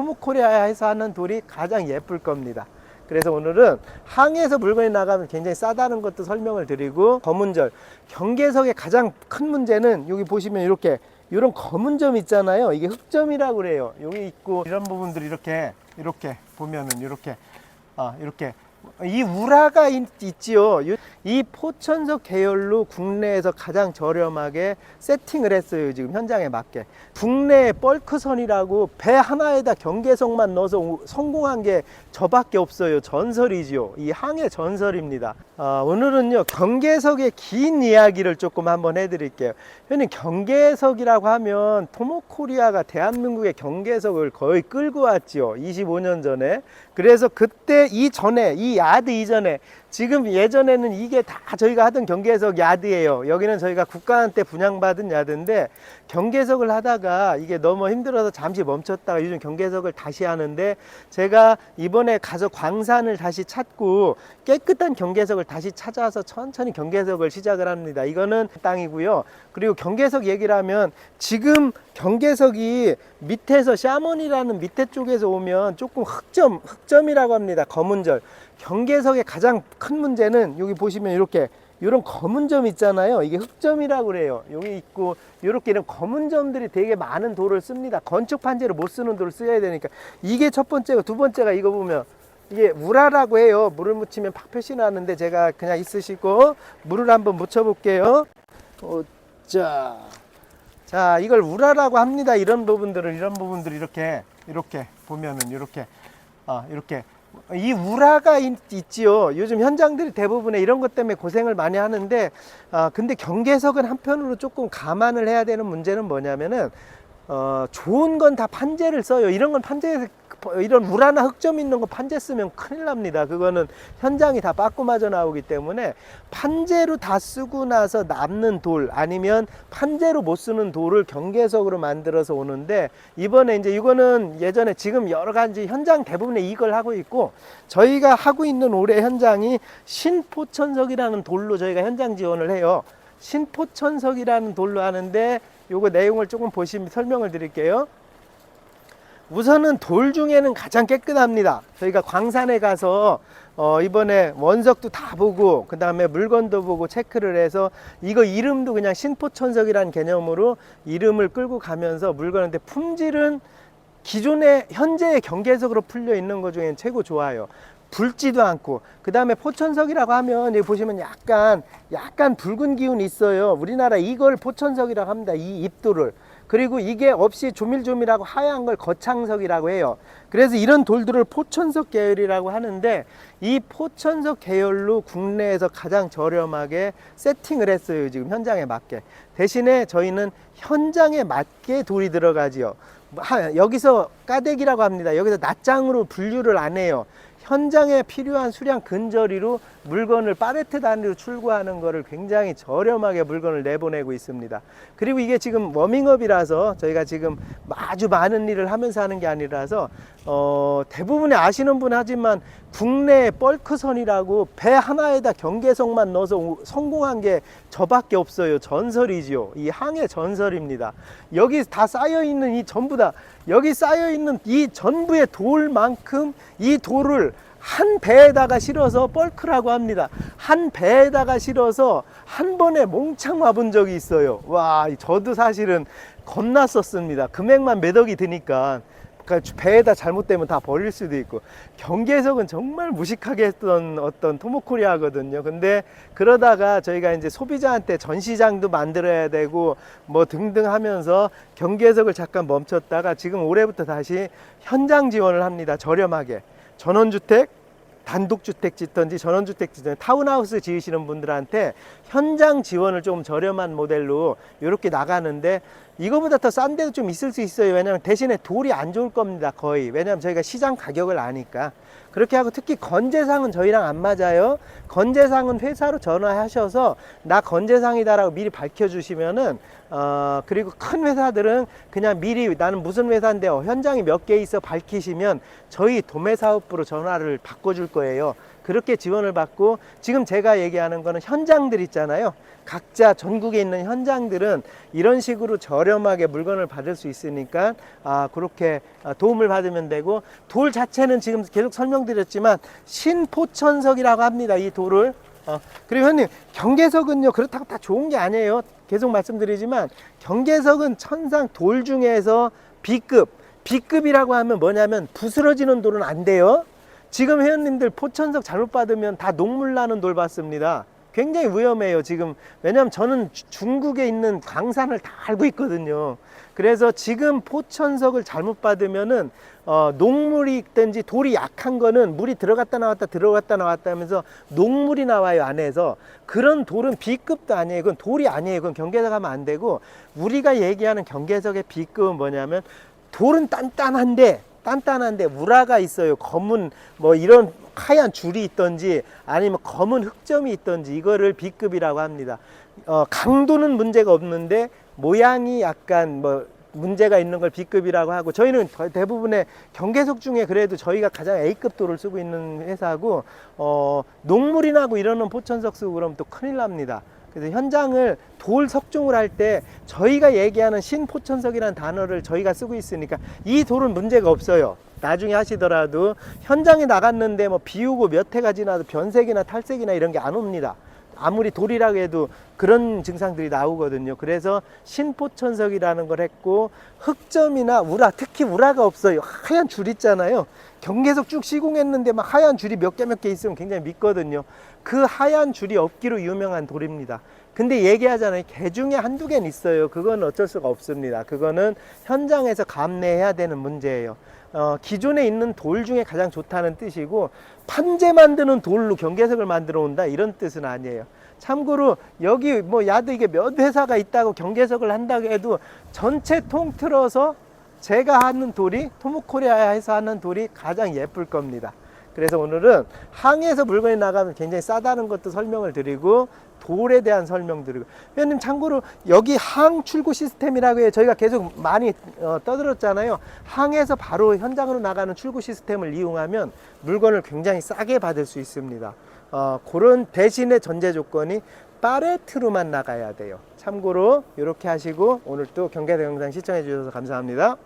토모코리아에서 하는 돌이 가장 예쁠 겁니다. 그래서 오늘은 항에서 물건이 나가면 굉장히 싸다는 것도 설명을 드리고 검은절 경계석의 가장 큰 문제는 여기 보시면 이렇게 이런 검은 점 있잖아요. 이게 흑점이라고 그래요. 여기 있고 이런 부분들이 이렇게 이렇게 보면은 이렇게 아 이렇게 이 우라가 있, 있지요. 이- 이 포천석 계열로 국내에서 가장 저렴하게 세팅을 했어요. 지금 현장에 맞게. 국내 뻘크선이라고 배 하나에다 경계석만 넣어서 오- 성공한 게 저밖에 없어요. 전설이지요. 이 항의 전설입니다. 아, 오늘은요 경계석의 긴 이야기를 조금 한번 해드릴게요. 형님 경계석이라고 하면 토모코리아가 대한민국의 경계석을 거의 끌고 왔지요. 25년 전에. 그래서 그때 이전에 이 야드 이전에 지금 예전에는 이게 다 저희가 하던 경계석 야드예요. 여기는 저희가 국가한테 분양받은 야드인데 경계석을 하다가 이게 너무 힘들어서 잠시 멈췄다가 요즘 경계석을 다시 하는데 제가 이번에 가서 광산을 다시 찾고 깨끗한 경계석을 다시 찾아서 천천히 경계석을 시작을 합니다. 이거는 땅이고요. 그리고 경계석 얘기를 하면 지금 경계석이 밑에서 샤먼이라는 밑에 쪽에서 오면 조금 흑점, 흑점이라고 합니다. 검은절. 경계석의 가장 큰 문제는 여기 보시면 이렇게 이런 검은 점 있잖아요. 이게 흑점이라고 그래요. 여기 있고 이렇게 이런 검은 점들이 되게 많은 돌을 씁니다. 건축 판재로 못 쓰는 돌을 써야 되니까 이게 첫 번째고 두 번째가 이거 보면 이게 우라라고 해요. 물을 묻히면 팍 표시 나는데 제가 그냥 있으시고 물을 한번 묻혀 볼게요. 어, 자. 자, 이걸 우라라고 합니다. 이런 부분들을 이런 부분들 이렇게 이렇게 보면은 이렇게 아, 이렇게 이 우라가 있, 있지요. 요즘 현장들이 대부분에 이런 것 때문에 고생을 많이 하는데, 아, 근데 경계석은 한편으로 조금 감안을 해야 되는 문제는 뭐냐면은, 어, 좋은 건 다 판재를 써요. 이런 건 판재, 이런 우라나 흑점 있는 거 판재 쓰면 큰일 납니다. 그거는 현장이 다 빠꾸마저 나오기 때문에 판재로 다 쓰고 나서 남는 돌 아니면 판재로 못 쓰는 돌을 경계석으로 만들어서 오는데 이번에 이제 이거는 예전에 지금 여러 가지 현장 대부분에 이걸 하고 있고 저희가 하고 있는 올해 현장이 신포천석이라는 돌로 저희가 현장 지원을 해요. 신포천석이라는 돌로 하는데 요거 내용을 조금 보시면 설명을 드릴게요. 우선은 돌 중에는 가장 깨끗합니다. 저희가 광산에 가서 어 이번에 원석도 다 보고 그 다음에 물건도 보고 체크를 해서 이거 이름도 그냥 신포천석이라는 개념으로 이름을 끌고 가면서 물건인데 품질은 기존의 현재의 경계석으로 풀려 있는 것 중에 최고 좋아요. 붉지도 않고 그 다음에 포천석이라고 하면 여기 보시면 약간 약간 붉은 기운이 있어요. 우리나라 이걸 포천석이라고 합니다. 이 입도를 그리고 이게 없이 조밀조밀하고 하얀 걸 거창석이라고 해요. 그래서 이런 돌들을 포천석 계열이라고 하는데 이 포천석 계열로 국내에서 가장 저렴하게 세팅을 했어요. 지금 현장에 맞게. 대신에 저희는 현장에 맞게 돌이 들어가지요. 하- 여기서 까대기라고 합니다. 여기서 낱장으로 분류를 안 해요. 현장에 필요한 수량 근저리로 물건을 파레트 단위로 출고하는 거를 굉장히 저렴하게 물건을 내보내고 있습니다. 그리고 이게 지금 워밍업이라서 저희가 지금 아주 많은 일을 하면서 하는 게 아니라서 어, 대부분의 아시는 분 하지만 국내 뻘크선이라고 배 하나에다 경계석만 넣어서 오- 성공한 게 저밖에 없어요. 전설이지요. 이 항의 전설입니다. 여기 다 쌓여 있는 이 전부 다 여기 쌓여 있는 이 전부의 돌만큼 이 돌을 한 배에다가 실어서 뻘크라고 합니다. 한 배에다가 실어서 한 번에 몽창 와본 적이 있어요. 와, 저도 사실은 겁났었습니다. 금액만 몇 억이 드니까. 그러니까 배에다 잘못되면 다 버릴 수도 있고 경계석은 정말 무식하게 했던 어떤 토모코리아거든요. 근데 그러다가 저희가 이제 소비자한테 전시장도 만들어야 되고 뭐 등등 하면서 경계석을 잠깐 멈췄다가 지금 올해부터 다시 현장 지원을 합니다. 저렴하게 전원주택 단독주택 짓던지 전원주택 짓던지 타운하우스 지으시는 분들한테 현장 지원을 조금 저렴한 모델로 이렇게 나가는데 이거보다 더 싼 데도 좀 있을 수 있어요. 왜냐하면 대신에 돌이 안 좋을 겁니다. 거의. 왜냐하면 저희가 시장 가격을 아니까. 그렇게 하고 특히 건재상은 저희랑 안 맞아요. 건재상은 회사로 전화하셔서 나 건재상이다라고 미리 밝혀주시면은 어 그리고 큰 회사들은 그냥 미리 나는 무슨 회사인데 요 현장이 몇 개 있어 밝히시면 저희 도매사업부로 전화를 바꿔줄 거예요. 그렇게 지원을 받고 지금 제가 얘기하는 거는 현장들 있잖아요. 각자 전국에 있는 현장들은 이런 식으로 저렴하게 물건을 받을 수 있으니까 아, 그렇게 아, 도움을 받으면 되고 돌 자체는 지금 계속 설명드렸지만 신포천석이라고 합니다. 이 돌을 어, 그리고 형님 경계석은요 그렇다고 다 좋은 게 아니에요. 계속 말씀드리지만 경계석은 천상 돌 중에서 B급 B급이라고 하면 뭐냐면 부스러지는 돌은 안 돼요. 지금 회원님들 포천석 잘못 받으면 다 녹물 나는 돌 받습니다. 굉장히 위험해요 지금. 왜냐하면 저는 주- 중국에 있는 강산을 다 알고 있거든요. 그래서 지금 포천석을 잘못 받으면은 어, 녹물이 있든지 돌이 약한 거는 물이 들어갔다 나왔다 들어갔다 나왔다 하면서 녹물이 나와요 안에서. 그런 돌은 B급도 아니에요. 그건 돌이 아니에요. 그건 경계석 하면 안 되고 우리가 얘기하는 경계석의 B급은 뭐냐면 돌은 단단한데 단단한데 우라가 있어요. 검은 뭐 이런 하얀 줄이 있던지 아니면 검은 흑점이 있던지 이거를 B급이라고 합니다. 어, 강도는 문제가 없는데 모양이 약간 뭐 문제가 있는 걸 B급이라고 하고 저희는 더- 대부분의 경계석 중에 그래도 저희가 가장 A급 돌을 쓰고 있는 회사고 어, 녹물이 나고 이러는 포천석 쓰고 그러면 또 큰일 납니다. 그래서 현장을 돌 석종을 할 때 저희가 얘기하는 신포천석이라는 단어를 저희가 쓰고 있으니까 이 돌은 문제가 없어요. 나중에 하시더라도 현장에 나갔는데 뭐 비우고 몇 해가 지나도 변색이나 탈색이나 이런 게 안 옵니다. 아무리 돌이라고 해도 그런 증상들이 나오거든요. 그래서 신포천석이라는 걸 했고 흑점이나 우라, 특히 우라가 없어요. 하얀 줄 있잖아요. 경계석 쭉 시공했는데 막 하얀 줄이 몇 개 몇개 있으면 굉장히 밉거든요. 그 하얀 줄이 없기로 유명한 돌입니다. 근데 얘기하잖아요. 개 중에 한두 개는 있어요. 그건 어쩔 수가 없습니다. 그거는 현장에서 감내해야 되는 문제예요. 어, 기존에 있는 돌 중에 가장 좋다는 뜻이고 판재 만드는 돌로 경계석을 만들어 온다 이런 뜻은 아니에요. 참고로 여기 뭐 야드 이게 몇 회사가 있다고 경계석을 한다고 해도 전체 통틀어서 제가 하는 돌이 토모코리아에서 하는 돌이 가장 예쁠 겁니다. 그래서 오늘은 항에서 물건이 나가면 굉장히 싸다는 것도 설명을 드리고 돌에 대한 설명 드리고. 회원님 참고로 여기 항 출고 시스템이라고 해요. 저희가 계속 많이 어, 떠들었잖아요. 항에서 바로 현장으로 나가는 출고 시스템을 이용하면 물건을 굉장히 싸게 받을 수 있습니다. 어, 그런 대신의 전제 조건이 파레트로만 나가야 돼요. 참고로 이렇게 하시고 오늘 또 경계대 영상 시청해 주셔서 감사합니다